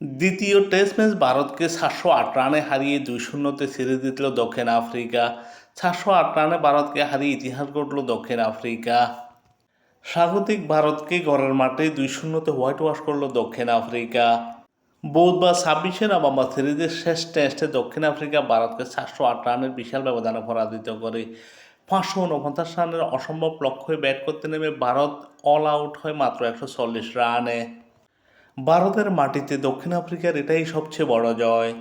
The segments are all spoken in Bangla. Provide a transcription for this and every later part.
দ্বিতীয় টেস্ট ম্যাচ ভারতকে সাতশো আট রানে হারিয়ে দুই শূন্যতে সিরিজ জিতল দক্ষিণ আফ্রিকা। সাতশো আট রানে ভারতকে হারিয়ে ইতিহাস গড়ল দক্ষিণ আফ্রিকা। স্বাগতিক ভারতকে ঘরের মাঠে দুই শূন্যতে হোয়াইট ওয়াশ করল দক্ষিণ আফ্রিকা। বুধবার ছাব্বিশে নভেম্বর সিরিজের শেষ টেস্টে দক্ষিণ আফ্রিকা ভারতকে সাতশো আট রানের বিশাল ব্যবধানে পরাজিত করে। পাঁচশো উনপঞ্চাশ রানের অসম্ভব লক্ষ্যে ব্যাট করতে নেমে ভারত অল আউট হয় মাত্র একশো চল্লিশ রানে। ভারতের মাটিতে দক্ষিণ আফ্রিকার এটাই সবচেয়ে বড় জয়।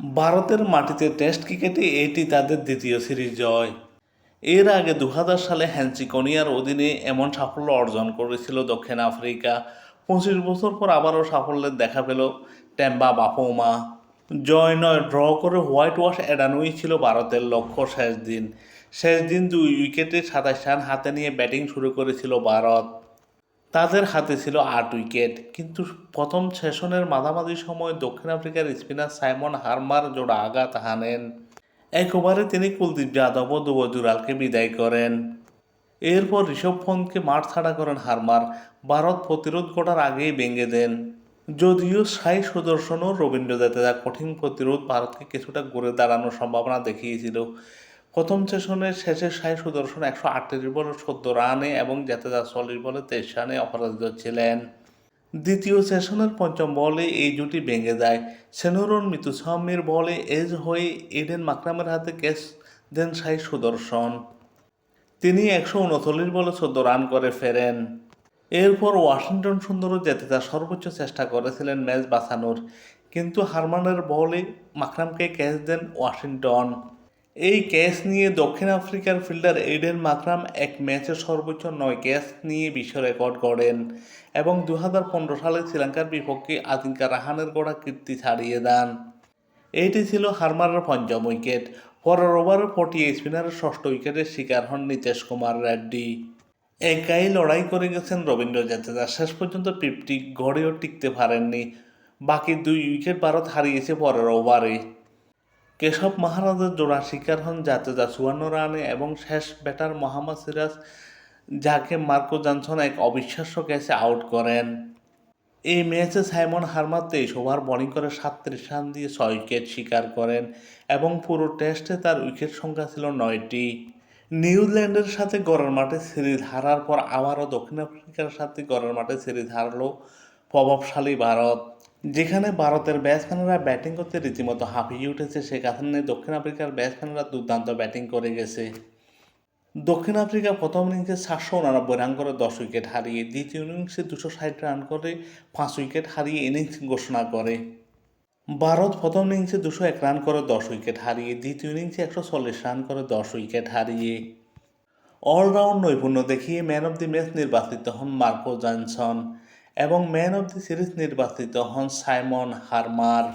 ভারতের মাটিতে টেস্ট ক্রিকেটে এটি তাদের দ্বিতীয় সিরিজ জয়। এর আগে দু হাজার সালে হ্যান্সি কনিয়ার অধীনে এমন সাফল্য অর্জন করেছিল দক্ষিণ আফ্রিকা। পঁচিশ বছর পর আবারও সাফল্যের দেখা পেল টেম্বা বাপৌমা জয় নয় ড্র করে হোয়াইট ওয়াশ এড়ানোই ছিল ভারতের লক্ষ্য শেষ দিন। শেষ দিন দুই উইকেটে সাতাশ রান হাতে নিয়ে ব্যাটিং শুরু করেছিল ভারত। তাদের হাতে ছিল আট উইকেট। কিন্তু প্রথম সেশনের মাঝামাঝি সময় দক্ষিণ আফ্রিকার স্পিনার সাইমন হারমার জোড়া আঘাত হানেন। এক ওভারে তিনি কুলদীপ যাদব ও দুবজুরালকে বিদায় করেন। এরপর ঋষভ পন্থকে মাঠ ছাড়া করেন হারমার। ভারত প্রতিরোধ করার আগেই ভেঙে দেন। যদিও সাই সুদর্শন ও রবীন্দ্র জাদেজা কঠিন প্রতিরোধ ভারতকে কিছুটা ঘুরে দাঁড়ানোর সম্ভাবনা দেখিয়েছিল। প্রথম সেশনের শেষে সাই সুদর্শন একশো আটত্রিশ বলে চোদ্দ রানে এবং জাদেজা চল্লিশ বলে তেইশ রানে অপরাজিত ছিলেন। দ্বিতীয় সেশনের পঞ্চম বলে এই জুটি ভেঙে যায়। সেনুরন মিতুস্বামীর বলে এজ হয়ে ইডেন মাকরামের হাতে ক্যাচ দেন সাই সুদর্শন। তিনি একশো উনচল্লিশ বলে চোদ্দ রান করে ফেরেন। এরপর ওয়াশিংটন সুন্দরও যেতে তার সর্বোচ্চ চেষ্টা করেছিলেন ম্যাচ বাঁচানোর। কিন্তু হারমানের বলে মাকরামকে ক্যাচ দেন ওয়াশিংটন। এই ক্যাচ নিয়ে দক্ষিণ আফ্রিকার ফিল্ডার এইডেন মাকরাম এক ম্যাচে সর্বোচ্চ নয় ক্যাচ নিয়ে বিশ্ব রেকর্ড গড়েন এবং দু হাজার পনেরো সালে শ্রীলঙ্কার বিপক্ষে আতিঙ্কা রাহানের গড়া কীর্তি ছাড়িয়ে দেন। এইটি ছিল হারমারের পঞ্চম উইকেট। পরের ওভারে পটিয়ে স্পিনারের ষষ্ঠ উইকেটের শিকার হন নীতিশ কুমার রেড্ডি। একাই লড়াই করে গেছেন রবীন্দ্র জাদেজা। শেষ পর্যন্ত পিপটি গড়েও টিকতে পারেননি। বাকি দুই উইকেট ভারত হারিয়েছে পরের ওভারে। কেশব মহারাজের জোড়া শিকার হন জাদেজা চুয়ান্ন রানে এবং শেষ ব্যাটার মোহাম্মদ সিরাজ যাকে মার্কো জনসন এক অবিশ্বাস্য ক্যাচে আউট করেন। এই ম্যাচে সাইমন হারমার তেইশ ওভার বোলিং করে সাতত্রিশ রান দিয়ে ছয় উইকেট শিকার করেন এবং পুরো টেস্টে তার উইকেট সংখ্যা ছিল নয়টি। নিউজিল্যান্ডের সাথে গড়ের মাঠে সিরিজ হারার পর আবারও দক্ষিণ আফ্রিকার সাথে গড়ের মাঠে সিরিজ হারলো প্রভাবশালী ভারত। যেখানে ভারতের ব্যাটসম্যানরা ব্যাটিং করতে রীতিমতো হাঁপিয়ে উঠেছে সেখানে দক্ষিণ আফ্রিকার ব্যাটসম্যানরা দুর্দান্ত ব্যাটিং করে গেছে। দক্ষিণ আফ্রিকা প্রথম ইনিংসে সাতশো উনানব্বই রান করে, দশ উইকেট হারিয়ে দ্বিতীয় ইনিংসে দুশো ষাট রান করে, পাঁচ উইকেট হারিয়ে ইনিংস ঘোষণা করে। ভারত প্রথম ইনিংসে দুশো এক রান করে, দশ উইকেট হারিয়ে, দ্বিতীয় ইনিংসে একশো চল্লিশ রান করে, দশ উইকেট হারিয়ে। অলরাউন্ড নৈপুণ্য দেখিয়ে ম্যান অব দি ম্যাচ নির্বাচিত হন মার্কো জনসন। এবং ম্যান অব দ্য সিরিজ নির্বাচিত হন সাইমন হারমার।